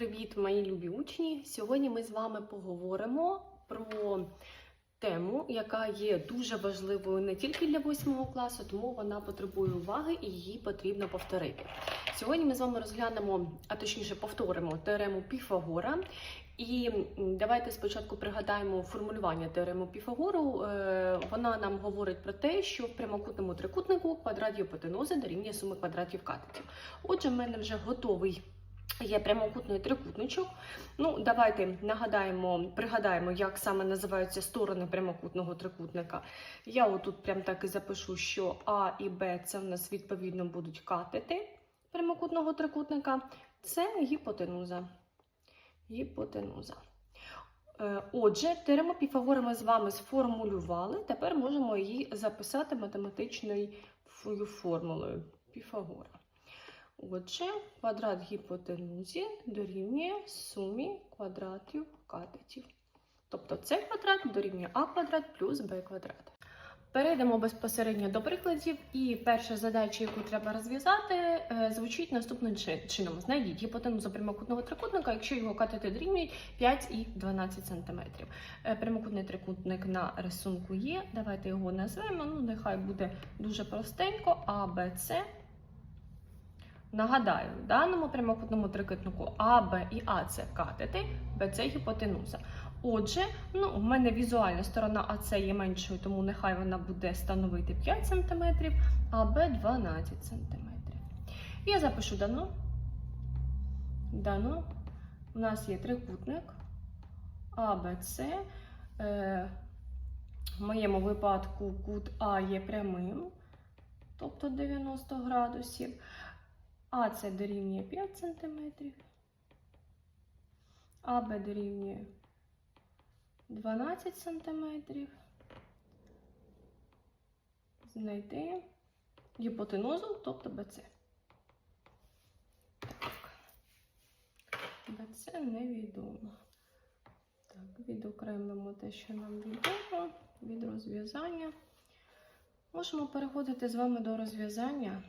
Привіт, мої любі учні! Сьогодні ми з вами поговоримо про тему, яка є дуже важливою не тільки для 8 класу, тому вона потребує уваги і її потрібно повторити. Сьогодні ми з вами розглянемо, а точніше повторимо теорему Піфагора. І давайте спочатку пригадаємо формулювання теореми Піфагору. Е, Вона нам говорить про те, що в прямокутному трикутнику квадрат гіпотенузи дорівнює суми квадратів катетів. Отже, в мене вже готовий є прямокутний трикутничок. Ну, давайте нагадаємо, пригадаємо, як саме називаються сторони прямокутного трикутника. Я отут прям так і запишу, що А і Б це в нас відповідно будуть катети прямокутного трикутника. Це гіпотенуза. Гіпотенуза. Е, Отже, теорему Піфагора ми з вами сформулювали. Тепер можемо її записати математичною формулою Піфагора. Отже, квадрат гіпотенузі дорівнює сумі квадратів катетів. Тобто це квадрат дорівнює а квадрат плюс b квадрат. Перейдемо безпосередньо до прикладів, і перша задача, яку треба розв'язати, е, звучить наступним чином: знайдіть гіпотенузу прямокутного трикутника, якщо його катети дорівнюють 5 і 12 см. Прямокутний трикутник на рисунку є. Давайте його назвемо. Ну, нехай буде дуже простенько. А, Б, С. Нагадаю, в даному прямокутному трикутнику А, Б і А це катети, Б це гіпотенуза. Отже, ну, в мене візуальна сторона АС є меншою, тому нехай вона буде становити 5 см, а Б 12 см. Я запишу дано. Дано. У нас є трикутник А, Б. Е, в моєму випадку кут А є прямим, тобто 90 градусів. А це дорівнює 5 см, АБ дорівнює 12 см. Знайти гіпотенузу, тобто БЦ. Так. БЦ невідомо. Так, відокремимо те, що нам відомо від розв'язання. Можемо переходити з вами до розв'язання.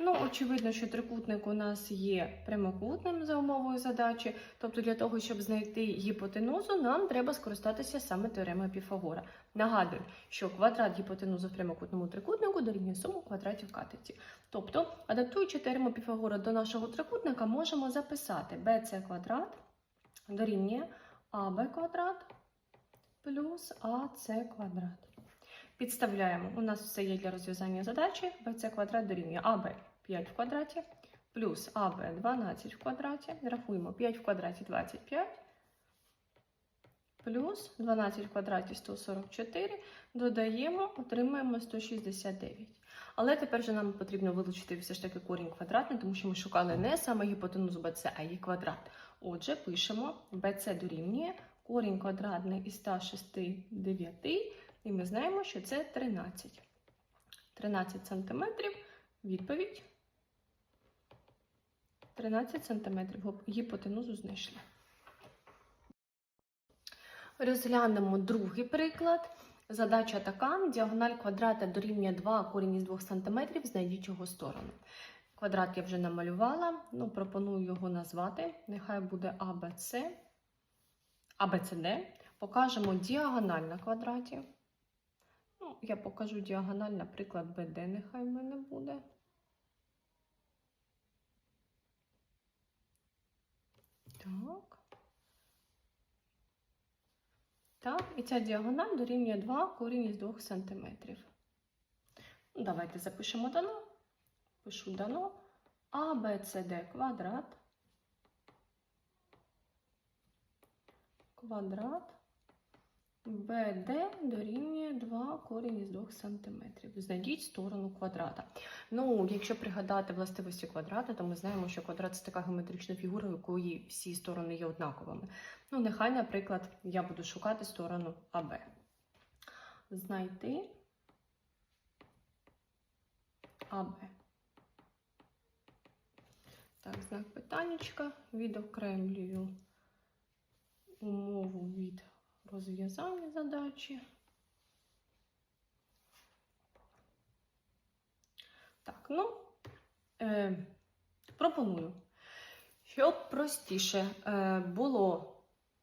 Ну, очевидно, що трикутник у нас є прямокутним за умовою задачі. Тобто, для того, щоб знайти гіпотенузу, нам треба скористатися саме теоремою Піфагора. Нагадую, що квадрат гіпотенузи в прямокутному трикутнику дорівнює суму квадратів катетів. Тобто, адаптуючи теорему Піфагора до нашого трикутника, можемо записати bc квадрат дорівнює аб квадрат плюс АС квадрат. Підставляємо. У нас все є для розв'язання задачі. BC квадрат дорівнює АБ 5 в квадраті плюс АБ 12 в квадраті. Рахуємо 5 в квадраті 25 плюс 12 в квадраті 144. Додаємо, отримаємо 169. Але тепер же нам потрібно вилучити все ж таки корінь квадратний, тому що ми шукали не саме гіпотенузу BC, а її квадрат. Отже, пишемо BC дорівнює корінь квадратний із 169. І ми знаємо, що це 13. 13 сантиметрів. Відповідь. 13 сантиметрів. Гіпотенузу знайшли. Розглянемо другий приклад. Задача така: діагональ квадрата дорівнює 2 корінь із 2 см, знайдіть його сторону. Квадрат я вже намалювала, ну, пропоную його назвати. Нехай буде ABC, ABCD. Покажемо діагональ на квадраті. Ну, я покажу діагональ, наприклад, BD нехай мене буде. Так. Так, і ця діагональ дорівнює 2 корінь із 2 см. Давайте запишемо дано. Пишу дано. А, Б, С, Д квадрат. Квадрат. БД дорівнює 2 корінь із 2 см. Знайдіть сторону квадрата. Ну, якщо пригадати властивості квадрата, то ми знаємо, що квадрат це така геометрична фігура, у якої всі сторони є однаковими. Ну, нехай, наприклад, я буду шукати сторону АБ. Знайти АБ. Так, знак питаннячка. Відокремлюю умову від розв'язання задачі. Так, ну, е, пропоную, Щоб простіше е, було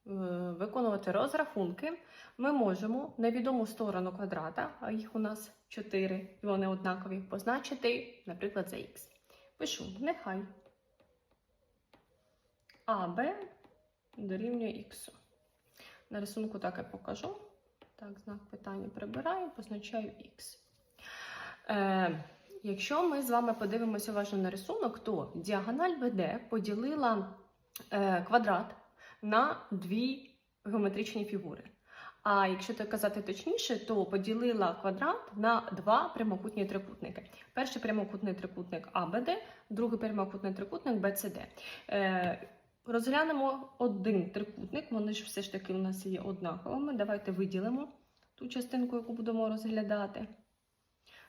е, виконувати розрахунки, ми можемо невідому сторону квадрата, а їх у нас 4, і вони однакові, позначити, наприклад, за х. Пишу, нехай АБ дорівнює х. На рисунку так і покажу. Так, знак питання прибираю, позначаю х. Е, якщо ми з вами подивимося уважно на рисунок, то діагональ БД поділила е, квадрат на дві геометричні фігури. А якщо так казати точніше, то поділила квадрат на два прямокутні трикутники. Перший прямокутний трикутник АБД, другий прямокутний трикутник БЦД. Е, розглянемо один трикутник, вони ж все ж таки у нас є однаковими. Давайте виділимо ту частинку, яку будемо розглядати.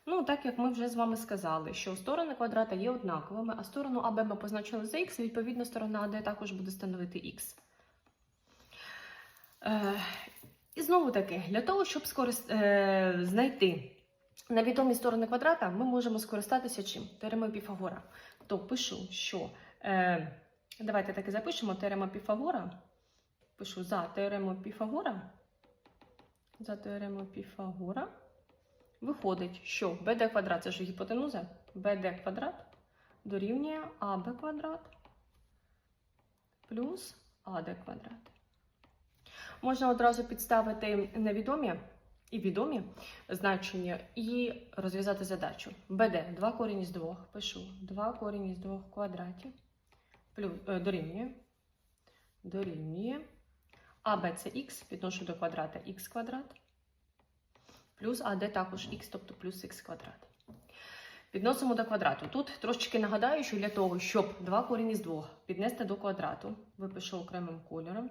Ну, так як ми вже з вами сказали, що сторони квадрата є однаковими, а сторону АБ ми позначили за х, відповідно, сторона АД також буде становити х. Е, і знову таки, для того, щоб скорист... е, знайти невідомі сторони квадрата, ми можемо скористатися чим? Теоремою Піфагора. То пишу, що е, давайте так і запишемо теорема Піфагора. Пишу за теоремою Піфагора. За теоремою Піфагора. Виходить, що BD квадрат це ж гіпотенуза, BD квадрат дорівнює АБ квадрат плюс АД квадрат. Можна одразу підставити невідомі і відомі значення і розв'язати задачу. BD 2 корінь із 2. Пишу 2 корінь із 2 квадратів плюс, е, дорівнює. Дорівнює. АБ це х, підношу до квадрата х квадрат плюс АД також х, тобто плюс х квадрат. Підносимо до квадрату. Тут трошечки нагадаю, що для того, щоб 2 корінь із 2 піднести до квадрату, випишу окремим кольором,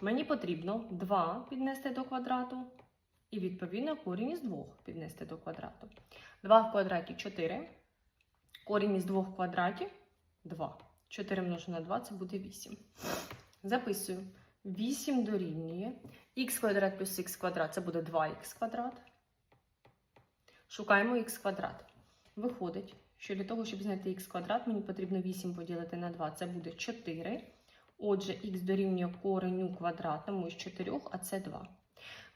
мені потрібно 2 піднести до квадрату і, відповідно, корінь із 2 піднести до квадрату. 2 в квадраті 4. Корінь із 2 в квадраті 2. 4 множу на 2 це буде 8. Записую. 8 дорівнює х квадрат плюс х квадрат це буде 2х квадрат. Шукаємо х квадрат. Виходить, що для того, щоб знайти х квадрат, мені потрібно 8 поділити на 2, це буде 4. Отже, х дорівнює кореню квадратному із 4, а це 2.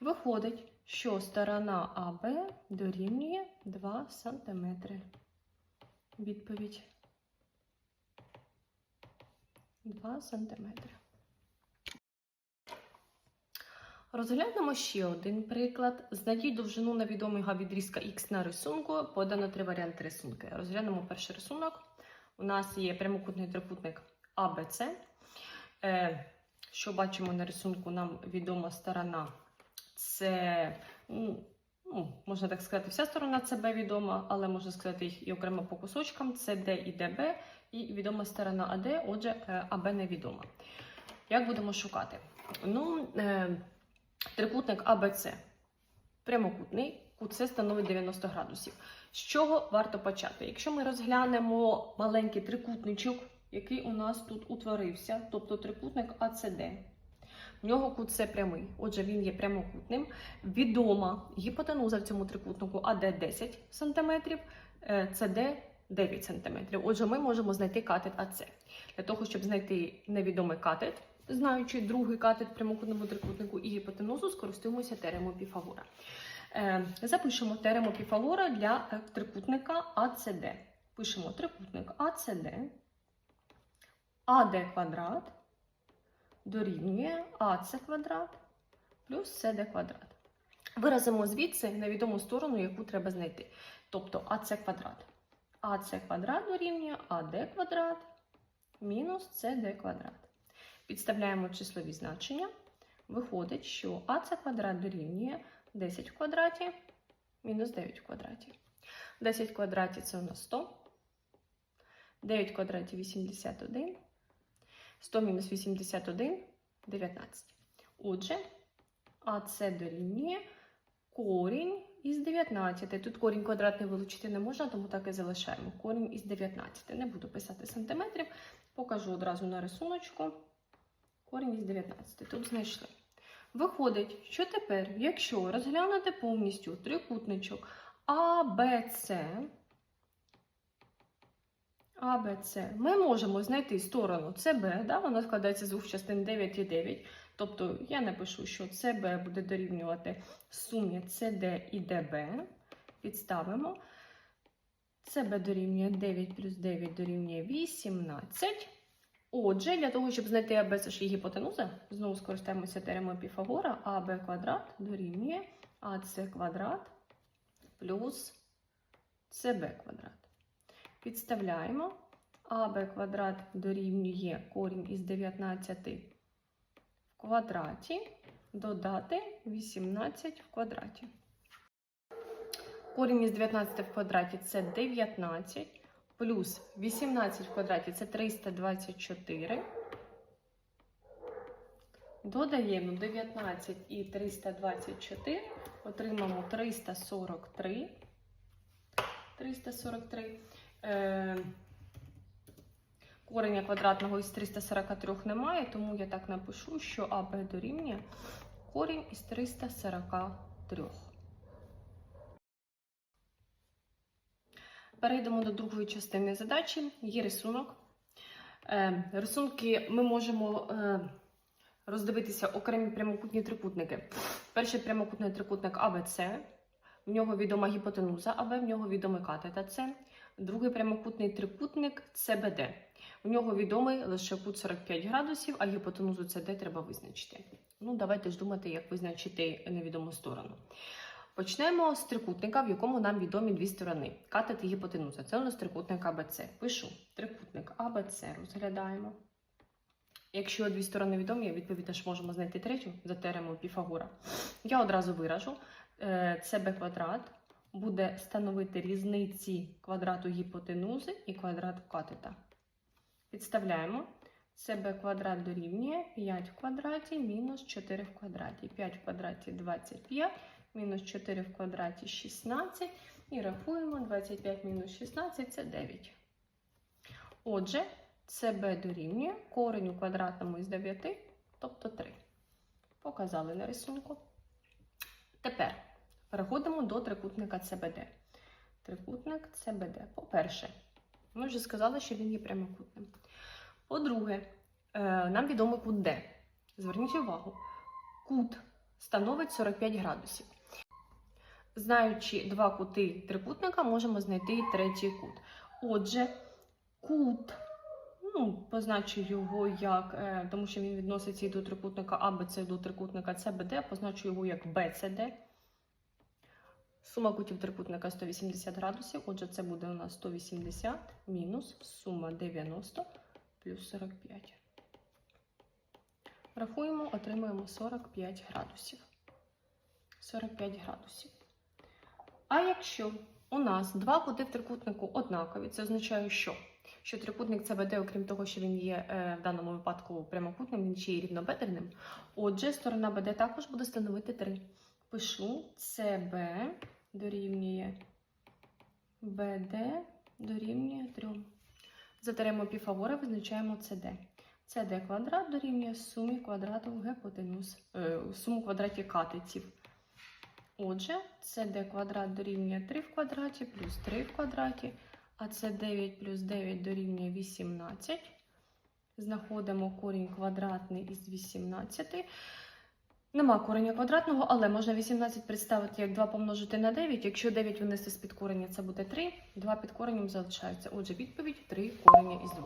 Виходить, що сторона АБ дорівнює 2 см. Відповідь 2 см. Розглянемо ще один приклад. Знайдіть довжину невідомого відрізка Х на рисунку. Подано три варіанти рисунки. Розглянемо перший рисунок. У нас є прямокутний трикутник АБЦ. Е, Що бачимо на рисунку, нам відома сторона. Це, ну, можна так сказати, вся сторона ЦБ відома, але можна сказати їх і окремо по кусочкам. Це Д і ДБ, і відома сторона АД, отже, е, АБ невідома. Як будемо шукати? Ну, е, Трикутник АБЦ прямокутний, кут С становить 90 градусів. З чого варто почати? Якщо ми розглянемо маленький трикутничок, який у нас тут утворився, тобто трикутник АЦД, в нього кут С прямий, отже, він є прямокутним. Відома гіпотенуза в цьому трикутнику АД 10 см, СД 9 см. Отже, ми можемо знайти катет АЦ. Для того, щоб знайти невідомий катет, знаючи другий катет прямокутному трикутнику і гіпотенузу, скористуємося теремою Піфагора. Е, запишемо терему Піфагора для е, трикутника АЦД. Пишемо трикутник АЦД, АД квадрат дорівнює АЦ квадрат плюс СД квадрат. Виразимо звідси невідому сторону, яку треба знайти. Тобто АЦ квадрат. АЦ квадрат дорівнює АД квадрат мінус СД квадрат. Підставляємо числові значення. Виходить, що АЦ квадрат дорівнює 10 в квадраті мінус 9 в квадраті. 10 в квадраті це у нас 100. 9 в квадраті 81. 100 мінус 81 19. Отже, АЦ дорівнює корінь із 19. Тут корінь квадратний вилучити не можна, тому так і залишаємо. Корінь із 19. Не буду писати сантиметрів, покажу одразу на рисуночку. Корінь із 19. Тут знайшли. Виходить, що тепер, якщо розглянути повністю трикутничок АБЦ, А, Б, С. Ми можемо знайти сторону СБ, да? вона складається з двох частин 9 і 9. Тобто я напишу, що СБ буде дорівнювати сумі СД і ДБ. Підставимо. СБ дорівнює 9 плюс 9 дорівнює 18. Отже, для того, щоб знайти АБ, це ж є гіпотенуза, знову скористаємося теоремою Піфагора, АБ квадрат дорівнює АС квадрат плюс СБ квадрат. Підставляємо. АБ квадрат дорівнює корінь із 19 в квадраті, додати 18 в квадраті. Корінь із 19 в квадраті це 19, плюс 18 в квадраті це 324. Додаємо 19 і 324, отримаємо 343. 343. Е, Кореня квадратного із 343 немає, тому я так напишу, що АБ дорівнює корінь із 343. Перейдемо до другої частини задачі. Є рисунок. Е, Рисунки ми можемо е, роздивитися окремі прямокутні трикутники. Перший прямокутний трикутник АБЦ. В нього відома гіпотенуза АБ, в нього відомий катет С. Другий прямокутний трикутник ЦБД. У нього відомий лише кут 45 градусів, а гіпотенузу СД треба визначити. Ну, давайте ж думати, як визначити невідому сторону. Почнемо з трикутника, в якому нам відомі дві сторони. Катет і гіпотенуза. Це у нас трикутник АБЦ. Пишу трикутник АБЦ розглядаємо. Якщо дві сторони відомі, відповідно ж можемо знайти третю за теоремою Піфагора. Я одразу виражу. Е, ЦБ квадрат буде становити різниці квадрату гіпотенузи і квадрату катета. Підставляємо. ЦБ квадрат дорівнює 5 в квадраті мінус 4 в квадраті. 5 в квадраті 25, мінус 4 в квадраті 16. І рахуємо 25 мінус 16 це 9. Отже, ЦБ дорівнює корень у квадратному із 9, тобто 3. Показали на рисунку. Тепер переходимо до трикутника ЦБД. Трикутник ЦБД. По-перше, ми вже сказали, що він є прямокутним. По-друге, е, нам відомий кут Д. Зверніть увагу, кут становить 45 градусів. Знаючи два кути трикутника, можемо знайти і третій кут. Отже, кут, ну, позначу його як, е, тому що він відноситься і до трикутника АБЦ, до трикутника ЦБД, позначу його як BCD. Сума кутів трикутника 180 градусів, отже, це буде у нас 180 мінус сума 90 плюс 45. Рахуємо, отримуємо 45 градусів. 45 градусів. А якщо у нас два кути в трикутнику однакові, це означає, що? Що трикутник ЦБД, окрім того, що він є е, в даному випадку прямокутним, він ще й рівнобедерним. Отже, сторона БД також буде становити 3. Пишу ЦБ дорівнює БД дорівнює 3. За теоремою Піфагора визначаємо CD. CD квадрат дорівнює сумі квадратів гіпотенуз, е, суму квадратів катетів. Отже, CD квадрат дорівнює 3 в квадраті плюс 3 в квадраті, а це 9 плюс 9 дорівнює 18. Знаходимо корінь квадратний із 18. Нема кореня квадратного, але можна 18 представити як 2 помножити на 9. Якщо 9 винести з підкорення, це буде 3. 2 під коренем залишається. Отже, відповідь 3 корення із 2.